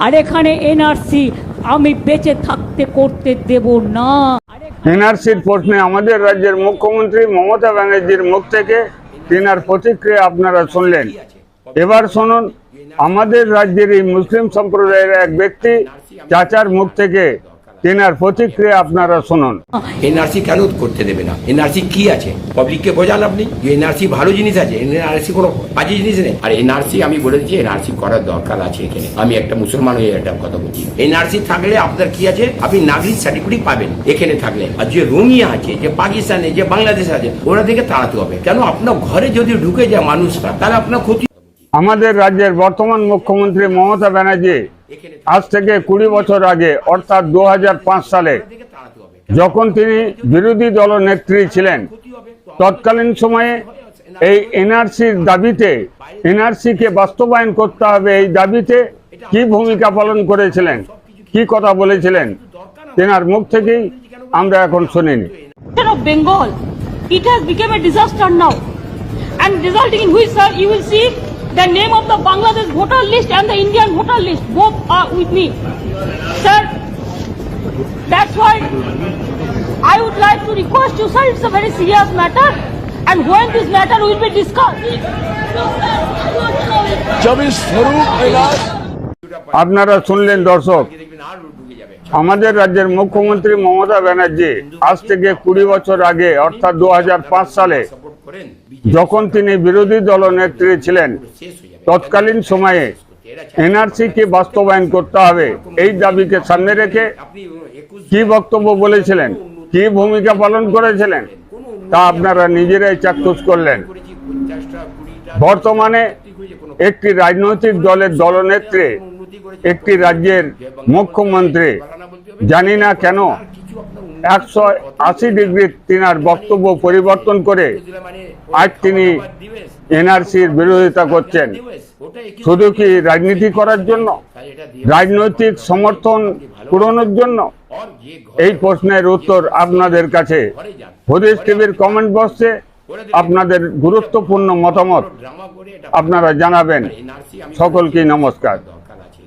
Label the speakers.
Speaker 1: আর এখানে এনআরসি আমি বেঁচে থাকতে করতে দেব না।
Speaker 2: এনআরসির প্রশ্নে আমাদের রাজ্যের মুখ্যমন্ত্রী মমতা ব্যানার্জির মুখ থেকে তিনার প্রতিক্রিয়া আপনারা শুনলেন। এবার শুনুন, আমাদের রাজ্যের এই মুসলিম সম্প্রদায়ের এক ব্যক্তি, চাচার মুখ থেকে তিনার প্রতিক্রিয়া আপনারা শুনুন।
Speaker 3: এনআরসি কেন করতে দেবে না? এনআরসি কি আছে? পাবলিককে বোঝান আপনি যে এনআরসি ভালো জিনিস আছে এনআরসি কোনো বাজে জিনিস নেই। আর এনআরসি আমি বলে দিচ্ছি এনআরসি করার দরকার আছে এখানে। আমি একটা মুসলমান হয়ে একটা কথা বলছি। এনআরসি থাকলে আপনার কি আছে? আপনি নাগরিক সার্টিফিকেট পাবেন এখানে থাকলে। আর যে রোমিয়া আছে যে পাকিস্তানে যে বাংলাদেশ আছে ওরা থেকে তাড়াতে হবে। কেন? আপনার ঘরে যদি ঢুকে যায় মানুষরা তাহলে আপনার ক্ষতি
Speaker 2: আমাদের রাজ্যের বর্তমান মুখ্যমন্ত্রী মমতা ব্যানার্জি আজ থেকে কুড়ি বছর আগে অর্থাৎ
Speaker 3: দুহাজার পাঁচ সালে
Speaker 2: যখন তিনি বিরোধী দল নেত্রী ছিলেন তৎকালীন সময়ে এই এনআরসির দাবিতে এনআরসিকে বাস্তবায়ন করতে হবে এই দাবিতে কি ভূমিকা পালন করেছিলেন কি কথা বলেছিলেন তেনার মুখ থেকেই আমরা এখন শুনিনি
Speaker 1: it has become a disaster now. And resulting in which, sir, you will see The name of the Bangladesh voter list and the Indian voter list both are with me. Sir, that's why I would like to request you, sir, it's a very serious matter. And when this matter will be discussed.
Speaker 2: আপনারা শুনলেন দর্শক আমাদের রাজ্যের মুখ্যমন্ত্রী মমতা ব্যানার্জি আজ থেকে কুড়ি বছর আগে অর্থাৎ দু হাজার
Speaker 3: পাঁচ সালে
Speaker 2: যখন তিনি বিরোধী দল নেত্রী ছিলেন তৎকালীন সময়ে এনআরসিকে বাস্তবায়ন করতে হবে এই দাবিকে সামনে রেখে কি বক্তব্য বলেছিলেন কি ভূমিকা পালন করেছিলেন তা আপনারা নিজেরাই চাক্ষুষ করলেন। বর্তমানে একটি রাজনৈতিক দলের দলনেত্রী একটি রাজ্যের মুখ্যমন্ত্রী জানি না কেন একশো আশি ডিগ্রি তিনার বক্তব্য পরিবর্তন করে আজ তিনি এনআরসির বিরোধিতা করছেন। শুধু কি রাজনীতি করার জন্য? রাজনৈতিক সমর্থন পূরণের জন্য? এই প্রশ্নের উত্তর আপনাদের কাছে। হরিশ টিভির কমেন্ট বক্সে আপনাদের গুরুত্বপূর্ণ মতামত আপনারা জানাবেন। সকলকে নমস্কার।